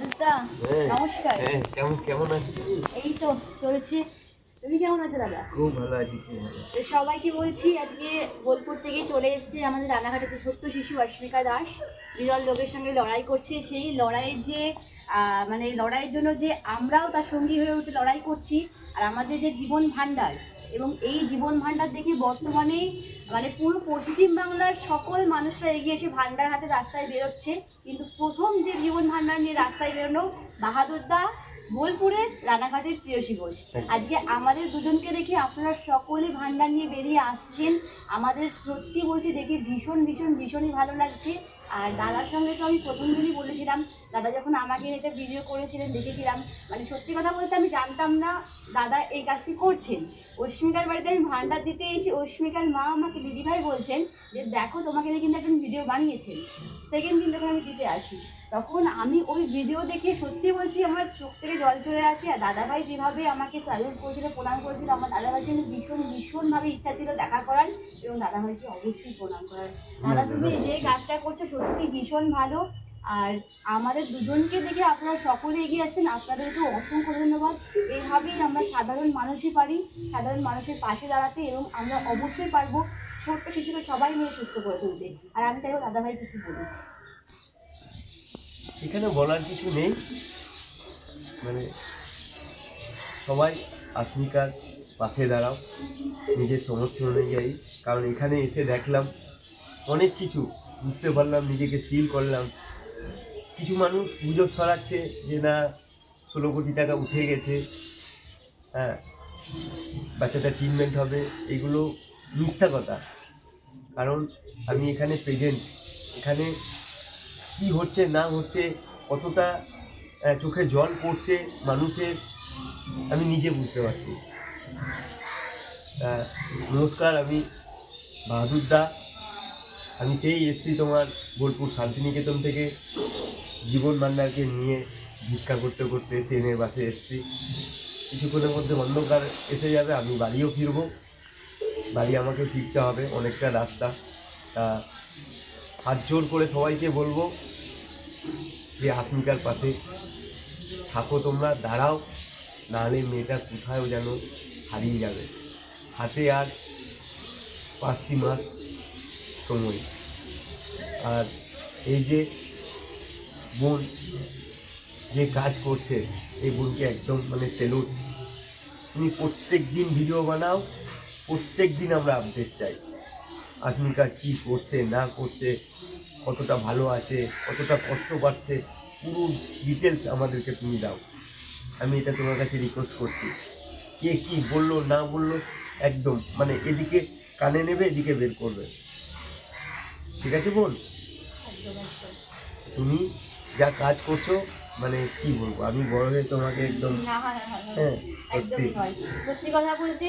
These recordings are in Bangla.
দাদা হ্যাঁ। নমস্কার। হ্যাঁ কেমন কেমন আছিস? এই তো চলছে। তুমি কেমন আছো দাদা? খুব ভালো আছি তো সবাইকে বলছি আজকে বোলপুর থেকে চলে এসেছে আমাদের রানাঘাটেতে ছোট্ট শিশু অস্মিকা দাস। বিরল রোগের সঙ্গে লড়াই করছে। সেই লড়াইয়ে যে মানে লড়াইয়ের জন্য যে আমরাও তার সঙ্গী হয়ে উঠে লড়াই করছি। আর আমাদের যে জীবন ভাণ্ডার এবং এই জীবন ভাণ্ডার দেখে বর্তমানে মানে পুরো পশ্চিম বাংলার সকল মানুষরা এগিয়ে এসে ভাণ্ডার হাতে রাস্তায় বেরোচ্ছে। কিন্তু প্রথম যে জীবন ভাণ্ডার নিয়ে রাস্তায় বেরোনো বাহাদুরদা বোলপুরের রানাঘাটের প্রিয়সী ঘোষ আজকে আমাদের দুজনকে দেখে আপনারা সকলে ভান্ডার নিয়ে বেরিয়ে আসছেন। আমাদের সত্যি বলছি দেখে ভীষণ ভীষণ ভীষণই ভালো লাগছে। আর দাদার সঙ্গে তো আমি প্রথম দিনই বলেছিলাম দাদা যখন আমাকে এটা ভিডিও করেছিলেন দেখেছিলাম। মানে সত্যি কথা বলতে আমি জানতাম না দাদা এই কাজটি করছেন। অস্মিকার বাড়িতে আমি ভান্ডার দিতে এসে অস্মিকার মা আমাকে দিদিভাই বলছেন যে দেখো তোমাকে কিন্তু একজন ভিডিও বানিয়েছেন। সেকেন্ড দিন যখন আমি দিতে আসি। তখন আমি ওই ভিডিও দেখে সত্যি বলছি আমার চোখ থেকে জল চলে আসে আর দাদাভাই যেভাবে আমাকে স্যালুট করেছিল প্রণাম করেছিল আমার দাদাভাই সঙ্গে ভীষণ ভীষণভাবে ইচ্ছা ছিল দেখা করার এবং দাদাভাইকে অবশ্যই প্রণাম করার। দাদা তুমি যে কাজটা করছ সত্যি ভীষণ ভালো আর আমাদের দুজনকে দেখে আপনারা সকলে এগিয়ে আসছেন আপনাদেরকে অসংখ্য ধন্যবাদ। এইভাবেই আমরা সাধারণ মানুষই পারি সাধারণ মানুষের পাশে দাঁড়াতে এবং আমরা অবশ্যই পারব। ছোট্ট শিশুকে সবাই মিলে সুস্থ করে তুলতে। আর আমি চাইব দাদাভাই কিছু বলুন এখানে বলার কিছু নেই। মানে সবাই আসমিকার পাশে দাঁড়াও, নিজের সমর্থন অনুযায়ী। কারণ এখানে এসে দেখলাম অনেক কিছু, বুঝতে পারলাম, নিজেকে ফিল করলাম। কিছু মানুষ গুজব ছড়াচ্ছে যে না, ষোলো কোটি টাকা উঠে গেছে হ্যাঁ বাচ্চাটা ট্রিটমেন্ট হবে, এগুলো মিথ্যা কথা। কারণ আমি এখানে প্রেজেন্ট এখানে কি হচ্ছে, না হচ্ছে, কতটা চোখে জল পড়ছে মানুষের, আমি নিজে বুঝতে পারছি নমস্কার, আমি বাহাদুর দা। আমি সেই এসছি তোমার বোলপুর শান্তিনিকেতন থেকে। জীবন ভান্ডারকে নিয়ে ভিক্ষা করতে করতে ট্রেনের বাসে এসছি। কিছুক্ষণের মধ্যে অন্ধকার এসে যাবে, আমি বাড়িও ফিরবো। বাড়ি আমাকে ফিরতে হবে, অনেকটা রাস্তা। তা হাত জোর করে সবাইকে বলব যে আসমিকার পাশে থাকো তোমরা, দাঁড়াও, নাহলে মেয়েটা কোথাও যেন হারিয়ে যাবে। হাতে আর পাঁচটি মাস সময়। আর এই যে বোন যে কাজ করছে, এই বোনকে একদম মানে সেলুট তুমি প্রত্যেক দিন ভিডিও বানাও প্রত্যেক দিন আমরা আপডেট চাই। আসমিকা কি করছে না করছে কতটা ভালো আছে কতটা কষ্ট পাচ্ছে পুরো ডিটেলস আমাদেরকে তুমি দাও। আমি এটা তোমার কাছে রিকোয়েস্ট করছি। কে কি বলল না বলল একদম মানে এদিকে কানে নেবে এদিকে বের করবে। ঠিক আছে বোন? তুমি যা কাজ করছ মানে কি বলব? আমি বড় হয়ে তোমাকে একদম না না, না, না, হ্যাঁ একদমই সত্যি। সত্যি কথা বলতে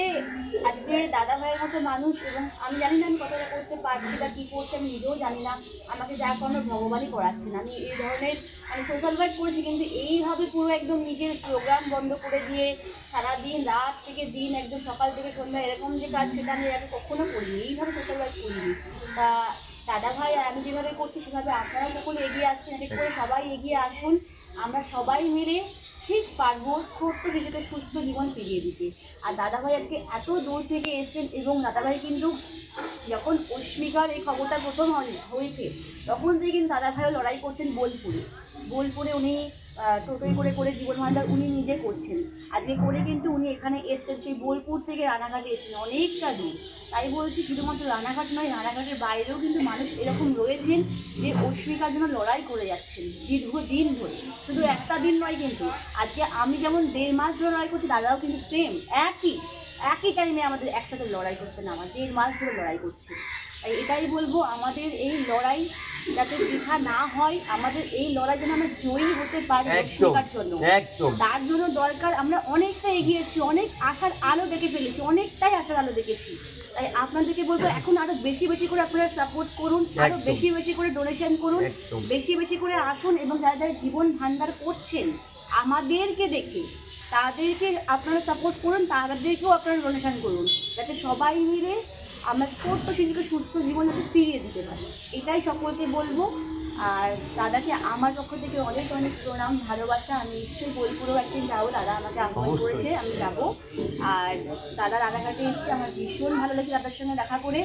আজকে দাদা ভাইয়ের মতো মানুষ এবং আমি জানি না আমি কতটা করতে পারছি বা কী করছি আমি নিজেও জানি না। আমাকে যা কোনো ভগবানই করাচ্ছেন আমি এই ধরনের আমি সোশ্যাল ওয়ার্ক করেছি কিন্তু এইভাবে পুরো একদম নিজের প্রোগ্রাম বন্ধ করে দিয়ে সারাদিন রাত থেকে দিন একদম সকাল থেকে সন্ধ্যা এরকম যে কাজ সেটা আমি আগে কখনো করিনি। এইভাবে সোশ্যাল ওয়ার্ক করিনি। তা দাদা ভাই আর আমি যেভাবে করছি সেভাবে আপনারা সকলে এগিয়ে আসছেন। করে সবাই এগিয়ে আসুন। আমরা সবাই মিলে ঠিক পারব ছোট্ট শিশুকে সুস্থ জীবন ফিরিয়ে দিতে। আর দাদাভাই আজকে এত দূর থেকে এসছেন এবং দাদাভাই কিন্তু যখন অস্মিকার এই খবরটা প্রথম হয়- হয়েছে, তখন থেকে কিন্তু দাদাভাইও লড়াই করছেন বোলপুরে। বোলপুরে উনি টোটোয় করে করে জীবন ভাণ্ডার উনি নিজে করছেন। আজকে করে কিন্তু উনি এখানে এসছেন, সেই বোলপুর থেকে রানাঘাটে এসেছেন, অনেকটা দূর। তাই বলছি শুধুমাত্র রানাঘাট নয়, রানাঘাটের বাইরেও কিন্তু মানুষ এরকম রয়েছেন যে অস্মিকার জন্য লড়াই করে যাচ্ছেন দীর্ঘদিন ধরে। শুধু একটা দিন নয় কিন্তু, আজকে আমি যেমন দেড় মাস ধরে লড়াই করছি, দাদাও কিন্তু সেম একই একই টাইমে আমাদের একসাথে লড়াই করতে নামা দেড় মাস ধরে লড়াই করছি। এটাই বলব আমাদের এই লড়াই যাতে বৃথা না হয় আমাদের এই লড়াই যেন আমরা জয়ী হতে পারি জন্য। তার জন্য দরকার আমরা অনেকটা এগিয়ে এসেছি অনেক আশার আলো দেখে ফেলেছি অনেকটাই আশার আলো দেখেছি। তাই আপনাদেরকে বলব এখন আরও বেশি বেশি করে আপনারা সাপোর্ট করুন আরও বেশি বেশি করে ডোনেশন করুন বেশি বেশি করে আসুন এবং যারা যারা জীবন ভান্ডার করছেন আমাদেরকে দেখে তাদেরকে আপনারা সাপোর্ট করুন তাদেরকেও আপনারা ডোনেশন করুন। যাতে সবাই মিলে আমরা ছোট্ট শিশুকে সুস্থ জীবন যাতে ফিরিয়ে দিতে পারি। এটাই সকলকে বলব। আর দাদাকে আমার পক্ষ থেকে অনেক অনেক প্রণাম ভালোবাসা। আমি নিশ্চয়ই বোলপুরেও একদিন যাব। দাদা আমাকে আহ্বান করেছে আমি যাব। আর দাদা রানাঘাটে এসে আমার ভীষণ ভালো লাগে দাদার সঙ্গে দেখা করে।